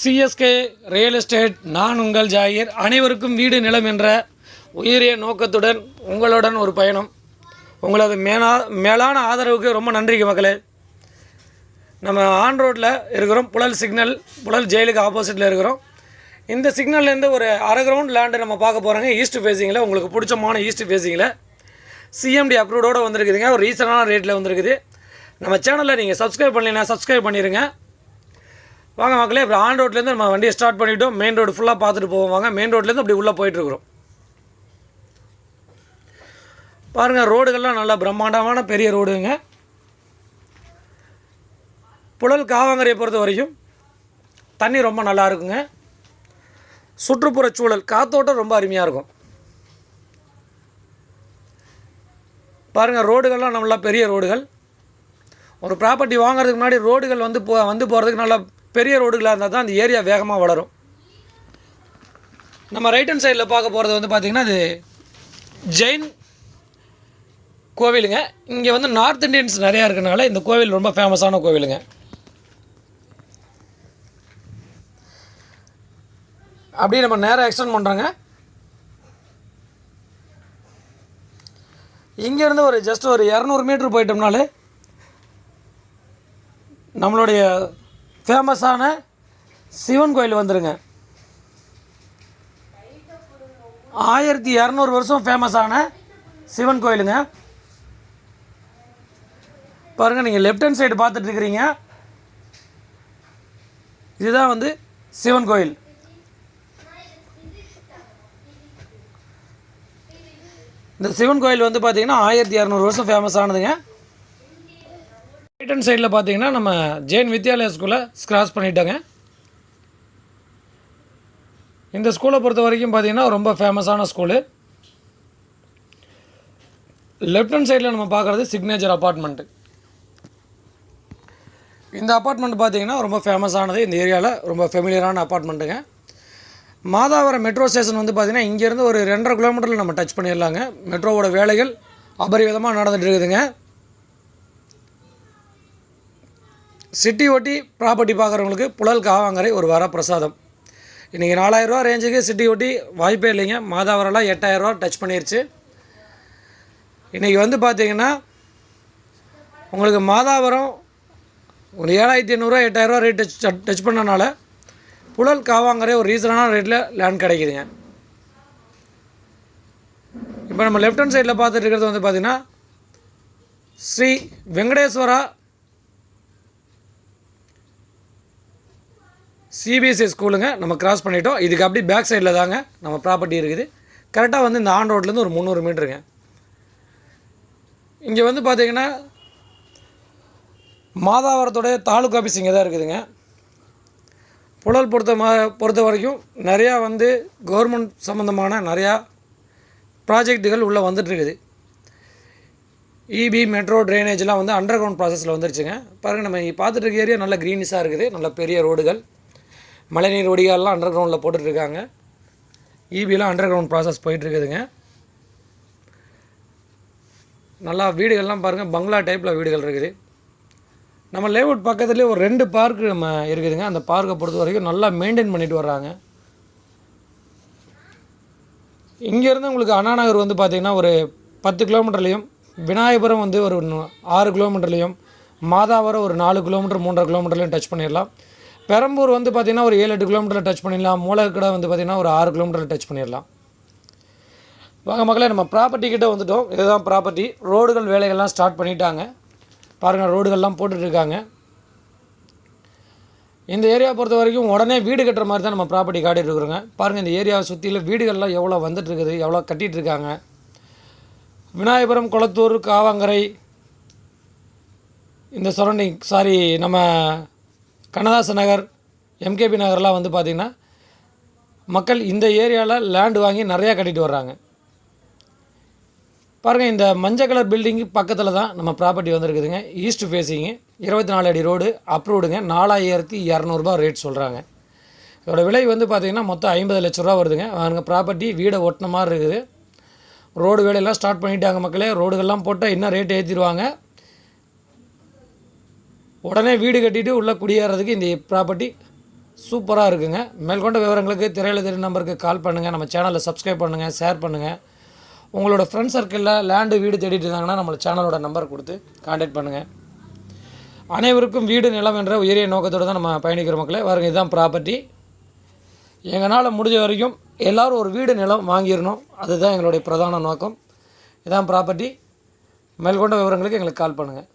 CSK real estate நான் உங்கள் ஜாகிர் அனைவருக்கும் வீடு நிலம் என்ற உயரிய நோக்கத்துடன் உங்களுடன் ஒரு பயணம். உங்களது மேலா மேலான ஆதரவுக்கு ரொம்ப நன்றிங்க மக்களே. நம்ம ஆன் ரோட்டில் இருக்கிறோம். புழல் சிக்னல் புழல் ஜெயிலுக்கு ஆப்போசிட்டில் இருக்கிறோம். இந்த சிக்னல்லேருந்து ஒரு அரை கிரவுண்ட் லேண்டு நம்ம பார்க்க போகிறோங்க ஈஸ்ட் ஃபேஸிங்கில் உங்களுக்கு பிடிச்சமான ஈஸ்ட் ஃபேஸிங்கில் சிஎம்டி அப்ரூவோட வந்திருக்குதுங்க. ஒரு ரீசனான ரேட்டில் வந்திருக்குது. நம்ம சேனலில் நீங்கள் சப்ஸ்கிரைப் பண்ணலைன்னா சப்ஸ்கிரைப் பண்ணிடுங்க வாங்க மக்களே இப்போ ஆன் ரோட்லேருந்து நம்ம வண்டியை ஸ்டார்ட் பண்ணிவிட்டோம் மெயின் ரோடு ஃபுல்லாக பார்த்துட்டு போவோம். வாங்க மெயின் ரோட்லேருந்து அப்படி உள்ளே போயிட்டுருக்குறோம் பாருங்கள் ரோடுகள்லாம் நல்லா பிரம்மாண்டமான பெரிய ரோடுங்க. புழல் காவாங்கரையை பொறுத்த வரைக்கும் தண்ணி ரொம்ப நல்லா இருக்குங்க. சுற்றுப்புற சூழல் காத்தோட்டம் ரொம்ப அருமையாக இருக்கும். பாருங்கள் ரோடுகள்லாம் நல்லா பெரிய ரோடுகள். ஒரு ப்ராப்பர்ட்டி வாங்குறதுக்கு முன்னாடி ரோடுகள் வந்து போ வந்து போகிறதுக்கு நல்லா பெரிய ரோடுகளாக இருந்தால் தான் அந்த ஏரியா வேகமாக வளரும். நம்ம ரைட் ஹேண்ட் சைடில் பார்க்க போகிறது வந்து பார்த்திங்கன்னா அது ஜெயின் கோவிலுங்க. இங்கே வந்து நார்த் இந்தியன்ஸ் நிறையா இருக்கனால இந்த கோவில் ரொம்ப ஃபேமஸான கோவிலுங்க. அப்படியே நம்ம நேராக எக்ஸ்டெண்ட் பண்ணுறோங்க இங்கேருந்து ஒரு ஜஸ்ட் ஒரு இரநூறு மீட்ரு போயிட்டோம்னாலே நம்மளுடைய ஃபேமஸான சிவன் கோயில் வந்துடுங்க ஆயிரத்தி இரநூறு வருஷம் ஃபேமஸான சிவன் கோயிலுங்க. பாருங்கள் நீங்கள் லெஃப்ட் ஹேண்ட் சைடு பார்த்துட்ருக்குறீங்க இதுதான் வந்து சிவன் கோயில். இந்த சிவன் கோயில் வந்து பார்த்தீங்கன்னா ஆயிரத்தி இரநூறு வருஷம் ஃபேமஸ் ஆனதுங்க. ரைட் ஹேண்ட் சைடில் பார்த்தீங்கன்னா நம்ம ஜெயின் வித்யாலயா ஸ்கூலை ஸ்க்ராஸ் பண்ணிட்டோங்க. இந்த ஸ்கூலை பொறுத்த வரைக்கும் பார்த்தீங்கன்னா ரொம்ப ஃபேமஸான ஸ்கூலு. லெஃப்ட் ஹேண்ட் சைடில் நம்ம பார்க்குறது சிக்னேச்சர் அப்பார்ட்மெண்ட்டு இந்த அப்பார்ட்மெண்ட் பார்த்தீங்கன்னா ரொம்ப ஃபேமஸானது இந்த ஏரியாவில் ரொம்ப ஃபெமிலியரான அப்பார்ட்மெண்ட்டுங்க மாதாவரம் மெட்ரோ ஸ்டேஷன் வந்து பார்த்திங்கன்னா இங்கேருந்து ஒரு ரெண்டரை கிலோமீட்டரில் நம்ம டச் பண்ணிடலாங்க. மெட்ரோவோட வேலைகள் அபரிவிதமாக நடந்துகிட்டு இருக்குதுங்க. சிட்டி ஒட்டி ப்ராப்பர்ட்டி பார்க்குறவங்களுக்கு புழல் காவாங்கரை ஒரு வரப்பிரசாதம் இன்றைக்கி நாலாயிரரூவா ரேஞ்சுக்கு சிட்டி ஒட்டி வாய்ப்பே இல்லைங்க. மாதாவரெல்லாம் எட்டாயிரரூவா டச் பண்ணிருச்சு. இன்றைக்கி வந்து பார்த்திங்கன்னா உங்களுக்கு மாதாவரம் ஒரு ஏழாயிரத்தி எண்ணூறுரூவா எட்டாயிரரூவா ரேட் டச் டச் பண்ணனால புழல் காவாங்கரை ஒரு ரீசனான ரேட்டில் லேண்ட் கிடைக்குதுங்க. இப்போ நம்ம லெஃப்ட் ஹேண்ட் சைடில் பார்த்துட்டு இருக்கிறது வந்து பார்த்திங்கன்னா ஸ்ரீ வெங்கடேஸ்வரா சிபிஎஸ்சி ஸ்கூலுங்க. நம்ம கிராஸ் பண்ணிட்டோம். இதுக்கு அப்படி பேக் சைடில் தாங்க நம்ம ப்ராப்பர்ட்டி இருக்குது. கரெக்டாக வந்து இந்த ஆன் ரோட்லேருந்து ஒரு முந்நூறு மீட்டருங்க. இங்கே வந்து பார்த்தீங்கன்னா மாதாவரத்துடைய தாலுக்கா ஆஃபீஸ் இங்கே தான் இருக்குதுங்க. புழல் பொறுத்த மா பொறுத்த வரைக்கும் நிறையா வந்து கவர்மெண்ட் சம்மந்தமான நிறையா ப்ராஜெக்ட்டுகள் உள்ளே வந்துட்டுருக்குது. இபி மெட்ரோ ட்ரைனேஜ்லாம் வந்து அண்டர் கிரவுண்ட் ப்ராசஸில் வந்துருச்சுங்க. பாருங்கள் நம்ம பார்த்துட்டு இருக்க ஏரியா நல்ல க்ரீனிஸாக இருக்குது. நல்ல பெரிய ரோடுகள் மழைநீர் வடிகால்லாம் அண்டர் கிரவுண்டில் போட்டுட்ருக்காங்க இபிலாம் அண்டர் கிரவுண்ட் ப்ராசஸ் போயிட்டுருக்குதுங்க நல்லா வீடுகள்லாம் பாருங்கள் பங்களா டைப்பில் வீடுகள் இருக்குது. நம்ம லேஅவுட் பக்கத்துலேயே ஒரு ரெண்டு பார்க் நம்ம இருக்குதுங்க. அந்த பார்க்கை பொறுத்த வரைக்கும் நல்லா மெயின்டைன் பண்ணிட்டு வர்றாங்க. இங்கேருந்து உங்களுக்கு அண்ணா நகர் வந்து பார்த்திங்கன்னா ஒரு பத்து கிலோமீட்டர்லேயும் விநாயகபுரம் வந்து ஒரு ஆறு கிலோமீட்டர்லேயும் மாதாவரம் ஒரு நாலு கிலோமீட்டர் மூன்றரை கிலோமீட்டர்லையும் டச் பண்ணிடலாம். பெரம்பூர் வந்து பார்த்திங்கன்னா ஒரு ஏழு எட்டு கிலோமீட்டரில் டச் பண்ணிடலாம். மூலக்கடை வந்து பார்த்திங்கன்னா ஒரு ஆறு கிலோமீட்டரில் டச் பண்ணிடலாம். வாங்க மக்களே நம்ம ப்ராப்பர்ட்டி கிட்டே வந்துட்டோம். இதுதான் ப்ராப்பர்ட்டி ரோடுகள் வேலைகள்லாம் ஸ்டார்ட் பண்ணிட்டாங்க. பாருங்கள் ரோடுகள்லாம் போட்டுட்ருக்காங்க. இந்த ஏரியா பொறுத்த வரைக்கும் உடனே வீடு கட்டுற மாதிரி தான் நம்ம ப்ராப்பர்ட்டி காட்டிட்டு இருக்கிறோங்க பாருங்கள் இந்த ஏரியாவை சுற்றியில் வீடுகள்லாம் எவ்வளோ வந்துட்டு இருக்குது எவ்வளோ கட்டிட்டு இருக்காங்க விநாயகபுரம் குளத்தூர் காவாங்கரை இந்த சரௌண்டிங் சாரி நம்ம கண்ணதாசன் நகர் எம்கேபி நகர்லாம் வந்து பார்த்திங்கன்னா மக்கள் இந்த ஏரியாவில் லேண்டு வாங்கி நிறையா கட்டிட்டு வர்றாங்க. பாருங்கள் இந்த மஞ்சள் கலர் பில்டிங்கு பக்கத்தில் தான் நம்ம ப்ராப்பர்ட்டி வந்திருக்குதுங்க. ஈஸ்ட் ஃபேஸிங்கு இருபத்தி நாலு அடி ரோடு அப்ரூவ்டுங்க நாலாயிரத்தி இரநூறுபா ரேட் சொல்கிறாங்க இதோட விலை வந்து பார்த்திங்கன்னா மொத்தம் ஐம்பது லட்ச ரூபா வருதுங்க. அவங்க ப்ராப்பர்ட்டி வீடை ஒட்டின மாதிரி இருக்குது. ரோடு வேலையெல்லாம் ஸ்டார்ட் பண்ணிட்டாங்க மக்களே. ரோடுகள்லாம் போட்டால் இன்னும் ரேட் ஏற்றிடுவாங்க உடனே வீடு கட்டிட்டு உள்ளே குடியேறதுக்கு இந்த ப்ராப்பர்ட்டி சூப்பராக இருக்குங்க. மேற்கொண்ட விவரங்களுக்கு திரையில திரு நம்பருக்கு கால் பண்ணுங்கள் நம்ம சேனலை சப்ஸ்கிரைப் பண்ணுங்கள் ஷேர் பண்ணுங்கள் உங்களோட ஃப்ரெண்ட் சர்க்கிளில் லேண்டு வீடு தேடிட்டு இருந்தாங்கன்னா நம்மளை சேனலோட நம்பர் கொடுத்து காண்டாக்ட் பண்ணுங்கள் அனைவருக்கும் வீடு நிலம் என்ற உயரிய நோக்கத்தோடு தான் நம்ம பயணிக்கிற மக்களே வருங்க இதுதான் ப்ராப்பர்ட்டி எங்களால் முடிஞ்ச வரைக்கும் எல்லோரும் ஒரு வீடு நிலம் வாங்கிடணும். அதுதான் எங்களுடைய பிரதான நோக்கம். இதான் ப்ராப்பர்ட்டி மேல்கொண்ட விவரங்களுக்கு எங்களுக்கு கால் பண்ணுங்கள்